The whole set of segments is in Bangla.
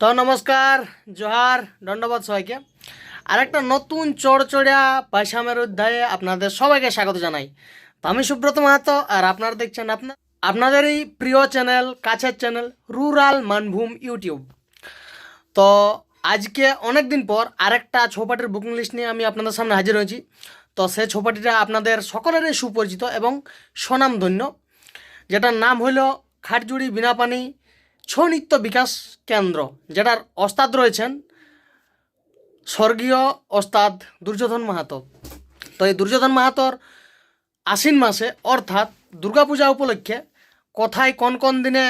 তো নমস্কার, জোহার দণ্ডবাদ সবাইকে। আরেকটা নতুন চড়চড়িয়া পাইসামের অধ্যায়ে আপনাদের সবাইকে স্বাগত জানাই। তো আমি সুব্রত মাহাতো, আর আপনারা দেখছেন আপনার আপনাদের এই প্রিয় চ্যানেল, কাছের চ্যানেল, রুরাল মানভূম ইউটিউব। তো আজকে অনেক দিন পর আরেকটা ছৌপাটির বুকিং লিস্ট নিয়ে আমি আপনাদের সামনে হাজির হয়েছি। তো সেই ছৌপাটিটা আপনাদের সকলেরই সুপরিচিত এবং স্বনামধন্য যেটার নাম হইল খাটজুড়ি বিনাপানি ছৌ নৃত্য বিকাশ কেন্দ্র, যেটার ওস্তাদ রয়েছেন স্বর্গীয় ওস্তাদ দুর্যোধন মাহাতো। তো এই দুর্যোধন মাহাতোর আশ্বিন মাসে, অর্থাৎ দুর্গাপূজা উপলক্ষে কোথায় কোন কোন দিনে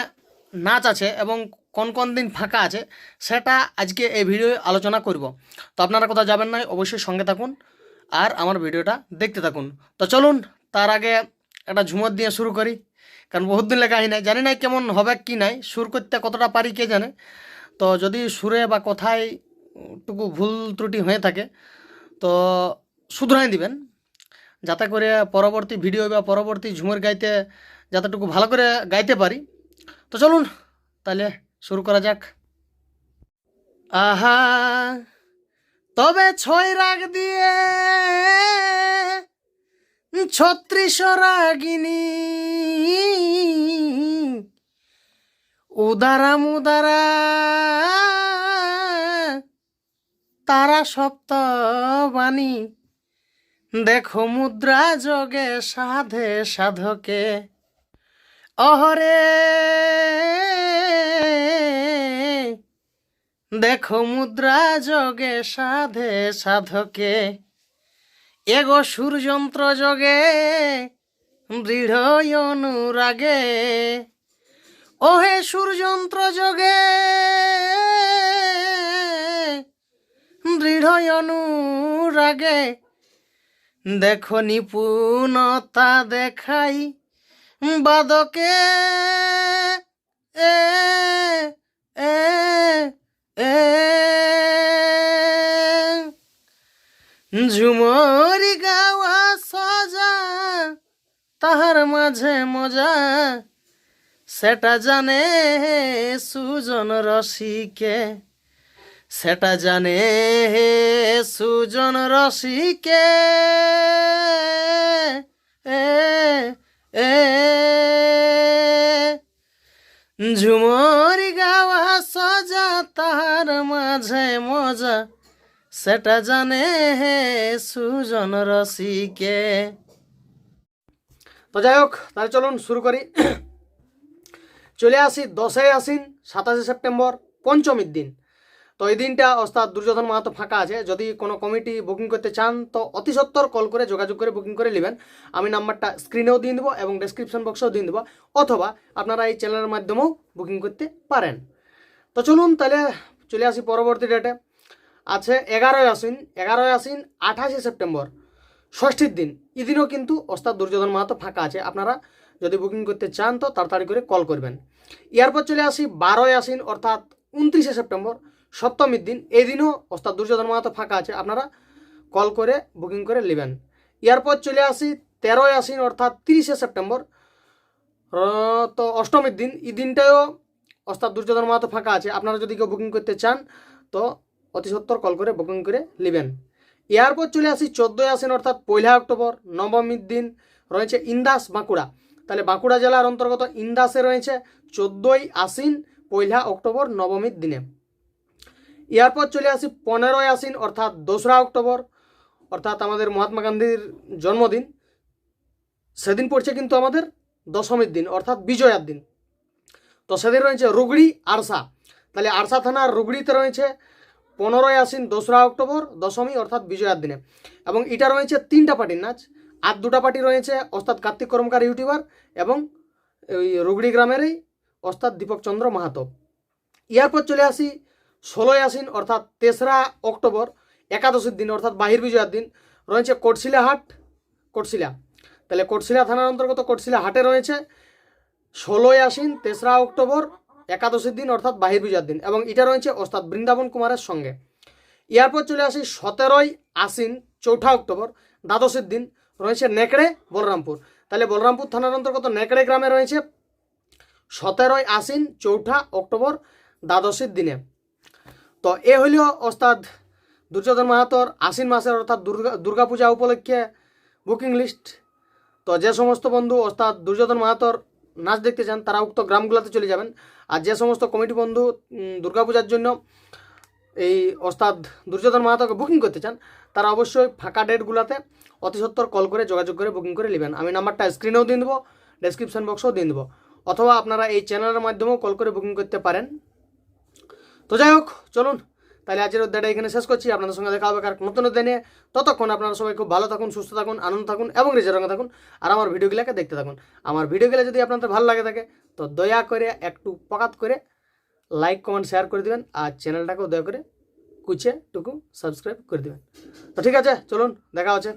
নাচ আছে এবং কোন কোন দিন ফাঁকা আছে, সেটা আজকে এই ভিডিও আলোচনা করব। তো আপনারা কোথাও যাবেন না অবশ্যই সঙ্গে থাকুন আর আমার ভিডিওটা দেখতে থাকুন। তো চলুন, তার আগে একটা ঝুমর দিয়ে শুরু করি। কারণ বহুত দিন লেখা হয় নাই। জানি না কেমন হবে কি নাই, সুর করতে কতটা পারি কে জানে। তো যদি সুরে বা কথায় টুকু ভুল ত্রুটি হয়ে থাকে, তো শুধরাই দিবেন। যাতে করে পরবর্তী ভিডিও বা পরবর্তী ঝুমের গাইতে যাতেটুকু ভালো করে গাইতে পারি। তো চলুন, তাহলে শুরু করা যাক। আহা, তবে ছয় রাগ দিয়ে ছত্রিশ রাগিনী। উদারা মুদারা, তারা সপ্ত বাণী। দেখো মুদ্রা যোগে সাধে সাধকে। অহরে, দেখো মুদ্রা যোগে সাধে সাধকে। এগো সুরযন্ত্র যোগে দৃঢ় অনুরাগে। ওহে সুরযন্ত্র যোগে দৃঢ় অনুরাগে। দেখো নিপুণতা দেখাই বাদকে। ঝুমরি গাওয়া সজা, তাহার মাঝে মজা। সেটা জানে সুজন রসিকে, সেটা জানে সুজন রসিকে। ঝুমরি গাওয়া সজা, তাহার মাঝে মজা। সেটা জানে হে সুজন রসিকে। তো যাই হোক, তাহলে চলুন শুরু করি। চলে আসি দশই আশ্বিন, সাতাশে সেপ্টেম্বর, পঞ্চমীর দিন। তো এই দিনটা অর্থাৎ দুর্যোধন মাহাতো ফাঁকা আছে। যদি কোনো কমিটি বুকিং করতে চান, তো অতি সত্বর কল করে যোগাযোগ করে বুকিং করে নেবেন। আমি নাম্বারটা স্ক্রিনেও দিয়ে দেবো এবং ডেসক্রিপশন বক্সেও দিয়ে দেবো। অথবা আপনারা এই চ্যানেলের মাধ্যমেও বুকিং করতে পারেন। তো চলুন তাহলে চলে আসি পরবর্তী ডেটে আছে এগারোই আশ্বিন এগারোই আশ্বিন, আঠাশে সেপ্টেম্বর। ষষ্ঠীর দিন, এদিনও কিন্তু ওস্তাদ দুর্যোধন মাহাতো ফাঁকা আছে। আপনারা যদি বুকিং করতে চান তো তাড়াতাড়ি করে কল করবেন। এরপর চলে আসি বারোই আশ্বিন, অর্থাৎ উনত্রিশে সেপ্টেম্বর, সপ্তমীর দিন এই দিনও ওস্তাদ দুর্যোধন মাহাতো ফাঁকা আছে। আপনারা কল করে বুকিং করে নেবেন। এরপর চলে আসি তেরোই আশ্বিন, অর্থাৎ তিরিশে সেপ্টেম্বর। তো অষ্টমীর দিন এই দিনটাও ওস্তাদ দুর্যোধন মাহাতো ফাঁকা আছে। আপনারা যদি কেউ বুকিং করতে চান তো অতি সত্তর কল করে বুকিং করে নেবেন এরপর চলে আসি চোদ্দোই আশ্বিন, অর্থাৎ পয়লা অক্টোবর, নবমীর দিন রয়েছে ইন্দাস বাঁকুড়া। তাহলে বাঁকুড়া জেলার অন্তর্গত ইন্দাসে রয়েছে চোদ্দোই আশ্বিন, পয়লা অক্টোবর, নবমীর দিনে। এরপর চলে আসি পনেরোই আশ্বিন, অর্থাৎ দোসরা অক্টোবর, অর্থাৎ আমাদের মহাত্মা গান্ধীর জন্মদিন। সেদিন পড়ছে কিন্তু আমাদের দশমীর দিন, অর্থাৎ বিজয়ার দিন। তো সেদিন রয়েছে রুগড়ি আরসা। তাহলে আরসা থানার রুগড়িতে রয়েছে পনেরোই আশ্বিন দোসরা অক্টোবর, দশমী অর্থাৎ বিজয়ার দিনে। এবং এটা রয়েছে তিনটা পার্টির নাচ আর দুটা পার্টি রয়েছে ওস্তাদ কার্তিক কর্মকার ইউটিউবার এবং ওই রুগড়ি গ্রামেরই ওস্তাদ দীপক চন্দ্র মাহাতো। এরপর চলে আসি ষোলোই আশ্বিন অর্থাৎ তেসরা অক্টোবর, একাদশীর দিন অর্থাৎ বাহির বিজয়ার দিন। রয়েছে কোটশিলা হাট, কোটশিলা। তাহলে কোটশিলা থানার অন্তর্গত কোটশিলা হাটে রয়েছে ষোলোই আশ্বিন তেসরা অক্টোবর একাদশীর দিন অর্থাৎ বাহির বিজয়ার দিন এবং এটা রয়েছে ওস্তাদ বৃন্দাবন কুমারের সঙ্গে। এরপর চলে আসি সতেরোই আশ্বিন, চৌঠা অক্টোবর, দ্বাদশের দিন রয়েছে নেকড়ে বলরামপুর। তাহলে বলরামপুর থানার অন্তর্গত নেকড়ে গ্রামে রয়েছে সতেরোই আশ্বিন, চৌঠা অক্টোবর, দ্বাদশের দিনে। তো এ হইল ওস্তাদ দুর্যোধন মাহাতর আশ্বিন মাসের অর্থাৎ দুর্গা, দুর্গাপূজা উপলক্ষে বুকিং লিস্ট। তো যে সমস্ত বন্ধু ওস্তাদ দুর্যোধন মাহাতর নাচ দেখতে চান তারা উক্ত গ্রামগুলোতে চলে যাবেন। আর যে সমস্ত কমিটি বন্ধু দুর্গাপূজার জন্য এই ওস্তাদ দুর্যোধন মাহাতোকে বুকিং করতে চান, তারা অবশ্যই ফাঁকা ডেটগুলোতে অতি সত্বর কল করে যোগাযোগ করে বুকিং করে নেবেন। আমি নাম্বারটা স্ক্রিনেও দিয়ে দেবো ডেসক্রিপশন বক্সেও দিয়ে দেবো। অথবা আপনারা এই চ্যানেলের মাধ্যমেও কল করে বুকিং করতে পারেন। তো যাই হোক, চলুন। তাহলে আজকের অধ্যায়টা এখানে শেষ করছি। আপনাদের সঙ্গে দেখা হবে কারণ নতুন অধ্যায় নিয়ে। ততক্ষণ আপনারা সবাই খুব ভালো থাকুন, সুস্থ থাকুন, আনন্দ থাকুন এবং নিজের রঙে থাকুন। আর আমার ভিডিওগুলোকে দেখতে থাকুন। আমার ভিডিওগুলো যদি আপনাদের ভালো লাগে থাকে, তো দয়া করে একটু পকাত করে লাইক কমেন্ট শেয়ার করে দেবেন আর চ্যানেলটাকেও দয়া করে কুচে টুকু সাবস্ক্রাইব করে দেবেন। তো ঠিক আছে, চলুন, দেখা হচ্ছে।